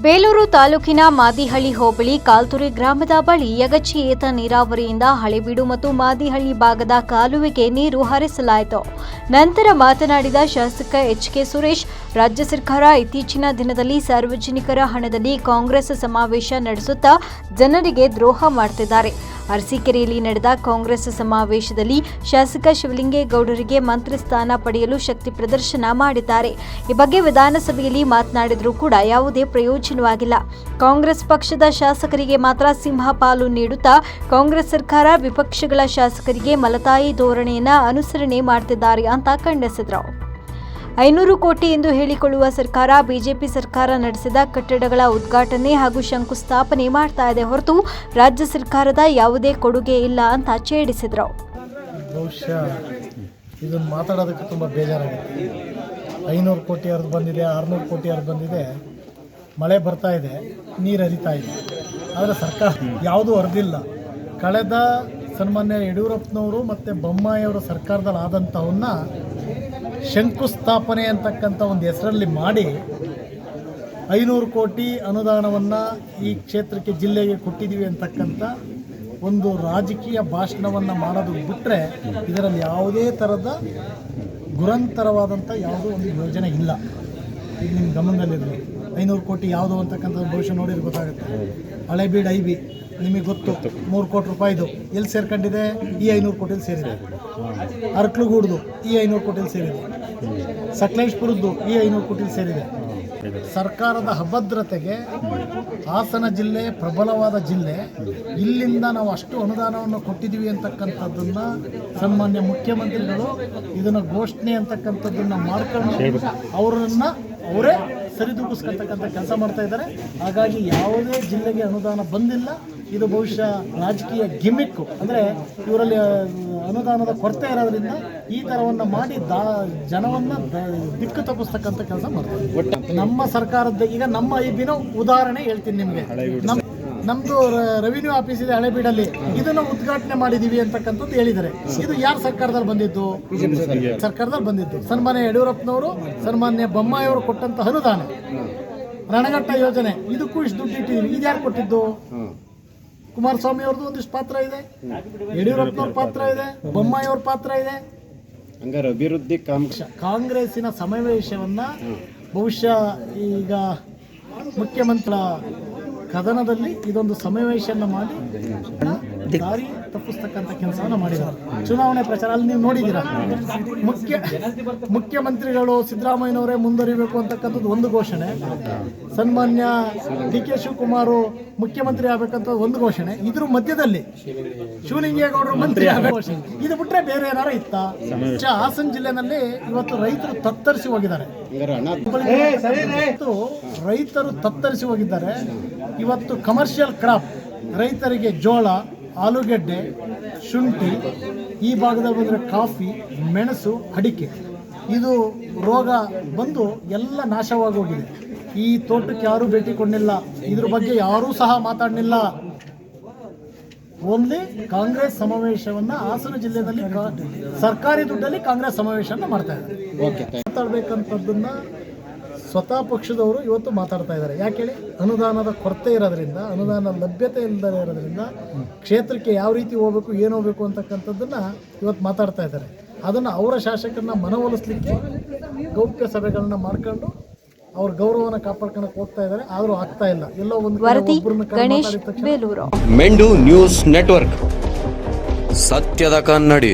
ಬೇಲೂರು ತಾಲೂಕಿನ ಮಾದಿಹಳ್ಳಿ ಹೋಬಳಿ ಕಾಲ್ತುರಿ ಗ್ರಾಮದ ಬಳಿ ಯಗಚಿ ಏತ ನೀರಾವರಿಯಿಂದ ಹಳೆಬೀಡು ಮತ್ತು ಮಾದಿಹಳ್ಳಿ ಭಾಗದ ಕಾಲುವೆಗೆ ನೀರು ಹರಿಸಲಾಯಿತು. ನಂತರ ಮಾತನಾಡಿದ ಶಾಸಕ ಎಚ್ ಕೆ ಸುರೇಶ್, ರಾಜ್ಯ ಸರ್ಕಾರ ಇತ್ತೀಚಿನ ದಿನದಲ್ಲಿ ಸಾರ್ವಜನಿಕರ ಹಣದಲ್ಲಿ ಕಾಂಗ್ರೆಸ್ ಸಮಾವೇಶ ನಡೆಸುತ್ತಾ ಜನರಿಗೆ ದ್ರೋಹ ಮಾಡುತ್ತಿದ್ದಾರೆ ಅರಸೀಕೆರೆಯಲ್ಲಿ ನಡೆದ ಕಾಂಗ್ರೆಸ್ ಸಮಾವೇಶದಲ್ಲಿ ಶಾಸಕ ಶಿವಲಿಂಗೇಗೌಡರಿಗೆ ಮಂತ್ರಿ ಸ್ಥಾನ ಪಡೆಯಲು ಶಕ್ತಿ ಪ್ರದರ್ಶನ ಮಾಡಿದ್ದಾರೆ. ಈ ಬಗ್ಗೆ ವಿಧಾನಸಭೆಯಲ್ಲಿ ಮಾತನಾಡಿದರೂ ಕೂಡ ಯಾವುದೇ ಪ್ರಯೋಜನವಾಗಿಲ್ಲ. ಕಾಂಗ್ರೆಸ್ ಪಕ್ಷದ ಶಾಸಕರಿಗೆ ಮಾತ್ರ ಸಿಂಹ ಪಾಲು ನೀಡುತ್ತಾ ಕಾಂಗ್ರೆಸ್ ಸರ್ಕಾರ ವಿಪಕ್ಷಗಳ ಶಾಸಕರಿಗೆ ಮಲತಾಯಿ ಧೋರಣೆಯನ್ನ ಅನುಸರಣೆ ಮಾಡ್ತಿದ್ದಾರೆ ಅಂತ ಖಂಡಿಸಿದರು. ಐನೂರು ಕೋಟಿ ಎಂದು ಹೇಳಿಕೊಳ್ಳುವ ಸರ್ಕಾರ, ಬಿಜೆಪಿ ಸರ್ಕಾರ ನಡೆಸಿದ ಕಟ್ಟಡಗಳ ಉದ್ಘಾಟನೆ ಹಾಗೂ ಶಂಕುಸ್ಥಾಪನೆ ಮಾಡ್ತಾ ಇದೆ ಹೊರತು ರಾಜ್ಯ ಸರ್ಕಾರದ ಯಾವುದೇ ಕೊಡುಗೆ ಇಲ್ಲ ಅಂತ ಛೇಡಿಸಿದರು. ಇದನ್ನು ಮಾತಾಡೋದಕ್ಕೆ ತುಂಬ ಬೇಜಾರಾಗುತ್ತೆ. ಐನೂರು ಕೋಟಿ ಅರ್ಧ ಬಂದಿದೆ, ಆರುನೂರು ಕೋಟಿ ಅರ್ಧ ಬಂದಿದೆ, ಮಳೆ ಬರ್ತಾ ಇದೆ, ನೀರು ಹರಿತಾ ಇದೆ. ಆದರೆ ಸರ್ಕಾರ ಯಾವುದೂ ಹರಿದಿಲ್ಲ. ಕಳೆದ ಸನ್ಮಾನ್ಯ ಯಡಿಯೂರಪ್ಪನವರು ಮತ್ತು ಬೊಮ್ಮಾಯಿಯವರ ಸರ್ಕಾರದಲ್ಲಿ ಆದಂಥವನ್ನ ಶಂಕುಸ್ಥಾಪನೆ ಅಂತಕ್ಕಂಥ ಒಂದು ಹೆಸರಲ್ಲಿ ಮಾಡಿ ಐನೂರು ಕೋಟಿ ಅನುದಾನವನ್ನು ಈ ಕ್ಷೇತ್ರಕ್ಕೆ, ಜಿಲ್ಲೆಗೆ ಕೊಟ್ಟಿದ್ದೀವಿ ಅಂತಕ್ಕಂಥ ಒಂದು ರಾಜಕೀಯ ಭಾಷಣವನ್ನು ಮಾಡೋದು ಬಿಟ್ಟರೆ ಇದರಲ್ಲಿ ಯಾವುದೇ ಥರದ ಗುರಂತರವಾದಂಥ ಯಾವುದೋ ಒಂದು ಯೋಜನೆ ಇಲ್ಲ. ಈಗ ನಿಮ್ಮ ಗಮನದಲ್ಲಿರಲಿ. ಐನೂರು ಕೋಟಿ ಯಾವುದು ಅಂತಕ್ಕಂಥ ಭವಿಷ್ಯ ನೋಡಿದ್ರೆ ಗೊತ್ತಾಗುತ್ತೆ. ಹಳೆಬೀಡ್ ಐ ಬಿ ನಿಮಗೆ ಗೊತ್ತು. ಮೂರು ಕೋಟಿ ರೂಪಾಯಿದು ಎಲ್ಲಿ ಸೇರ್ಕೊಂಡಿದೆ? ಈ ಐನೂರು ಕೋಟಿಲಿ ಸೇರಿದೆ. ಅರ್ಕ್ಲುಗೂಡ್ದು ಈ ಐನೂರು ಕೋಟಿಲಿ ಸೇರಿದೆ. ಸಕಲೇಶ್ಪುರದ್ದು ಈ ಐನೂರು ಕೋಟಿಲಿ ಸೇರಿದೆ. ಸರ್ಕಾರದ ಅಭದ್ರತೆಗೆ ಹಾಸನ ಜಿಲ್ಲೆ ಪ್ರಬಲವಾದ ಜಿಲ್ಲೆ. ಇಲ್ಲಿಂದ ನಾವು ಅಷ್ಟು ಅನುದಾನವನ್ನು ಕೊಟ್ಟಿದ್ದೀವಿ ಅಂತಕ್ಕಂಥದ್ದನ್ನ ಸನ್ಮಾನ್ಯ ಮುಖ್ಯಮಂತ್ರಿಗಳು ಇದನ್ನ ಘೋಷಣೆ ಅಂತಕ್ಕಂಥದ್ದನ್ನು ಮಾಡ್ಕೊಂಡು ಅವರನ್ನ ಅವರೇ ಸರಿದೂಗಿಸ್ಕೊಳ್ತಕ್ಕಂಥ ಕೆಲಸ ಮಾಡ್ತಾ ಇದ್ದಾರೆ. ಹಾಗಾಗಿ ಯಾವುದೇ ಜಿಲ್ಲೆಗೆ ಅನುದಾನ ಬಂದಿಲ್ಲ. ಇದು ಬಹುಶಃ ರಾಜಕೀಯ ಗಿಮಿಕ್ಕು ಅಂದರೆ ಇವರಲ್ಲಿ ಅನುದಾನದ ಕೊರತೆ ಇರೋದ್ರಿಂದ ಈ ಥರವನ್ನು ಮಾಡಿ ದಾ ಜನವನ್ನು ದಿಕ್ಕು ತಪ್ಪಿಸ್ತಕ್ಕಂಥ ಕೆಲಸ ಮಾಡ್ತಾರೆ. ನಮ್ಮ ಸರ್ಕಾರದ ಈಗ ನಮ್ಮ ಐಬಿನ ಉದಾಹರಣೆ ಹೇಳ್ತೀನಿ ನಿಮಗೆ. ನಮ್ಮ ನಮ್ದು ರೆವಿನ್ಯೂ ಆಫೀಸ್ ಇದೆ ಹಳೆಬೀಡಲ್ಲಿ ಇದನ್ನ ಉದ್ಘಾಟನೆ ಮಾಡಿದೀವಿ ಅಂತಕ್ಕಂಥದ್ದು ಹೇಳಿದ್ದಾರೆ. ಇದು ಯಾರ ಸರ್ಕಾರದಲ್ಲಿ ಬಂದಿದ್ದು? ಸರ್ಕಾರದಲ್ಲಿ ಬಂದಿದ್ದು. ಸನ್ಮಾನ್ಯ ಯಡಿಯೂರಪ್ಪನವರು ಸನ್ಮಾನ್ಯ ಬೊಮ್ಮಾಯಿಯವರು ಕೊಟ್ಟಂತ ಅನುದಾನ. ರಣಘಟ್ಟ ಯೋಜನೆ. ಇದಕ್ಕೂ ಇಷ್ಟು ದುಡ್ಡು ಇಟ್ಟಿದ್ದೀವಿ ಇದು ಯಾರು ಕೊಟ್ಟಿದ್ದು? ಕುಮಾರಸ್ವಾಮಿ ಅವ್ರದ್ದು ಒಂದಿಷ್ಟು ಪಾತ್ರ ಇದೆ. ಯಡಿಯೂರಪ್ಪನವ್ರ ಪಾತ್ರ ಇದೆ. ಬೊಮ್ಮಾಯಿ ಅವ್ರ ಪಾತ್ರ ಇದೆ. ಹಂಗಾರೆ ಅಭಿವೃದ್ಧಿ ಕಾಂಗ್ರೆಸ್ಸಿನ ಸಮಾವೇಶವನ್ನ ಬಹುಶಃ ಈಗ ಮುಖ್ಯಮಂತ್ರಿ ಕದನದಲ್ಲಿ ಇದೊಂದು ಸಮಾವೇಶನ ಮಾಡಿ ದಾರಿ ತಪ್ಪಿಸ್ತಕ್ಕಂಥ ಕೆಲಸವನ್ನು ಮಾಡಿದ್ದಾರೆ. ಚುನಾವಣೆ ಪ್ರಚಾರ ಅಲ್ಲಿ ನೀವು ನೋಡಿದ್ದೀರಾ? ಮುಖ್ಯ ಮುಖ್ಯಮಂತ್ರಿಗಳು ಸಿದ್ದರಾಮಯ್ಯನವರೇ ಮುಂದುವರಿಬೇಕು ಅಂತಕ್ಕಂಥದ್ದು ಒಂದು ಘೋಷಣೆ. ಸನ್ಮಾನ್ಯ ಡಿ ಕೆ ಶಿವಕುಮಾರ್ ಮುಖ್ಯಮಂತ್ರಿ ಆಗ್ಬೇಕಂತ ಒಂದು ಘೋಷಣೆ. ಇದ್ರ ಮಧ್ಯದಲ್ಲಿ ಶಿವಲಿಂಗೇಗೌಡರು ಮಂತ್ರಿ ಆಗಬೇಕು. ಘೋಷಣೆ ಇದು ಬಿಟ್ರೆ ಬೇರೆ ಏನಾರ ಇತ್ತ? ಹಾಸನ ಜಿಲ್ಲೆನಲ್ಲಿ ಇವತ್ತು ರೈತರು ತತ್ತರಿಸಿ ಹೋಗಿದ್ದಾರೆ. ರೈತರು ತತ್ತರಿಸಿ ಹೋಗಿದ್ದಾರೆ. ಇವತ್ತು ಕಮರ್ಷಿಯಲ್ ಕ್ರಾಪ್ ರೈತರಿಗೆ ಜೋಳ ಆಲೂಗೆಡ್ಡೆ ಶುಂಠಿ ಈ ಭಾಗದಲ್ಲಿ ಬಂದರೆ ಕಾಫಿ ಮೆಣಸು ಅಡಿಕೆ. ಇದು ರೋಗ ಬಂದು ಎಲ್ಲ ನಾಶವಾಗಿ ಹೋಗಿದೆ. ಈ ತೋಟಕ್ಕೆ ಯಾರೂ ಭೇಟಿ ಕೊಡಲಿಲ್ಲ. ಇದ್ರ ಬಗ್ಗೆ ಯಾರೂ ಸಹ ಮಾತಾಡಲಿಲ್ಲ. ಓನ್ಲಿ ಕಾಂಗ್ರೆಸ್ ಸಮಾವೇಶವನ್ನ ಹಾಸನ ಜಿಲ್ಲೆಯಲ್ಲಿ ಸರ್ಕಾರಿ ದುಡ್ಡಲ್ಲಿ ಕಾಂಗ್ರೆಸ್ ಸಮಾವೇಶವನ್ನ ಮಾಡ್ತಾ ಇದ್ದಾರೆ. ಓಕೆ ಮಾತಾಡ್ಬೇಕಂತದ್ದನ್ನ ಸ್ವತಃ ಪಕ್ಷದವರು ಇವತ್ತು ಮಾತಾಡ್ತಾ ಇದ್ದಾರೆ. ಯಾಕೆ ಹೇಳಿ? ಅನುದಾನದ ಕೊರತೆ ಇರೋದ್ರಿಂದ ಅನುದಾನ ಲಭ್ಯತೆ ಇಲ್ಲದೆ ಇರೋದ್ರಿಂದ ಕ್ಷೇತ್ರಕ್ಕೆ ಯಾವ ರೀತಿ ಹೋಗ್ಬೇಕು ಏನು ಹೋಗ್ಬೇಕು ಅಂತಕ್ಕಂಥದ್ದನ್ನ ಇವತ್ತು ಮಾತಾಡ್ತಾ ಇದ್ದಾರೆ. ಅದನ್ನು ಅವರ ಶಾಸಕರನ್ನ ಮನವೊಲಿಸ್ಲಿಕ್ಕೆ ಗೌಪ್ಯ ಸಭೆಗಳನ್ನ ಮಾಡ್ಕೊಂಡು ಅವ್ರ ಗೌರವನ ಕಾಪಾಡ್ಕೊಳಕ್ ಹೋಗ್ತಾ ಇದ್ದಾರೆ. ಆದರೂ ಆಗ್ತಾ ಇಲ್ಲ. ಎಲ್ಲೋ ಒಂದು ಮೆಂಡು ನ್ಯೂಸ್ ನೆಟ್ವರ್ಕ್. ಸತ್ಯದ ಕನ್ನಡಿ.